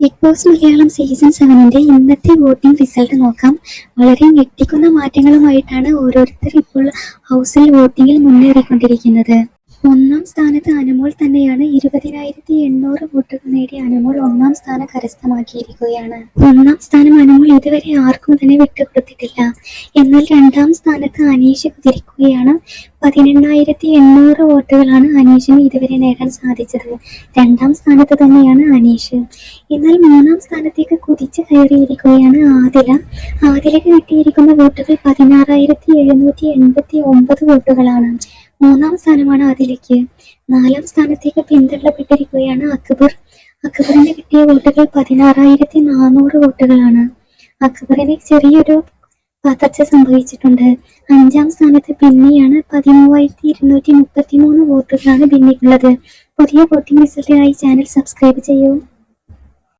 Big boss Malayalam season സെവനിന്റെ ഇന്നത്തെ voting result നോക്കാം. വളരെ ഞെട്ടിക്കുന്ന മാറ്റങ്ങളുമായിട്ടാണ് ഓരോരുത്തർ ഇപ്പോൾ ഹൗസിൽ വോട്ടിംഗിൽ മുന്നേറിക്കൊണ്ടിരിക്കുന്നത്. ഒന്നാം സ്ഥാനത്ത് അനുമോൾ തന്നെയാണ് ഇരുപതിനായിരത്തി എണ്ണൂറ് വോട്ടുകൾ നേടി അനുമോൾ ഒന്നാം സ്ഥാനം കരസ്ഥമാക്കിയിരിക്കുകയാണ്. ഒന്നാം സ്ഥാനം അനുമോൾ ഇതുവരെ ആർക്കും തന്നെ വിട്ടുകൊടുത്തിട്ടില്ല. എന്നാൽ രണ്ടാം സ്ഥാനത്ത് അനീഷ് കുതിരിക്കുകയാണ്. പതിനെണ്ണായിരത്തി എണ്ണൂറ് വോട്ടുകളാണ് അനീഷിന് ഇതുവരെ നേടാൻ സാധിച്ചത്. രണ്ടാം സ്ഥാനത്ത് തന്നെയാണ് അനീഷ്. എന്നാൽ മൂന്നാം സ്ഥാനത്തേക്ക് കുതിച്ച് കയറിയിരിക്കുകയാണ് ആദില ആദിലക്ക് കിട്ടിയിരിക്കുന്ന വോട്ടുകൾ പതിനാറായിരത്തി എഴുന്നൂറ്റി എൺപത്തി ഒമ്പത് വോട്ടുകളാണ്. മൂന്നാം സ്ഥാനമാണ് ആദിലയ്ക്ക് നാലാം സ്ഥാനത്തേക്ക് പിന്തള്ളപ്പെട്ടിരിക്കുകയാണ് അക്ബർ. അക്ബറിന് കിട്ടിയ വോട്ടുകൾ പതിനാറായിരത്തി നാനൂറ് വോട്ടുകളാണ്. അക്ബറിന് ചെറിയൊരു പതർച്ച സംഭവിച്ചിട്ടുണ്ട്. അഞ്ചാം സ്ഥാനത്ത് ബിന്നിയാണ് പതിമൂവായിരത്തി ഇരുന്നൂറ്റി മുപ്പത്തി മൂന്ന് വോട്ടുകളാണ് ബിന്നിക്കുള്ളത് പുതിയ വോട്ടിംഗ് റിസൾട്ടിനായി ചാനൽ സബ്സ്ക്രൈബ് ചെയ്യൂ.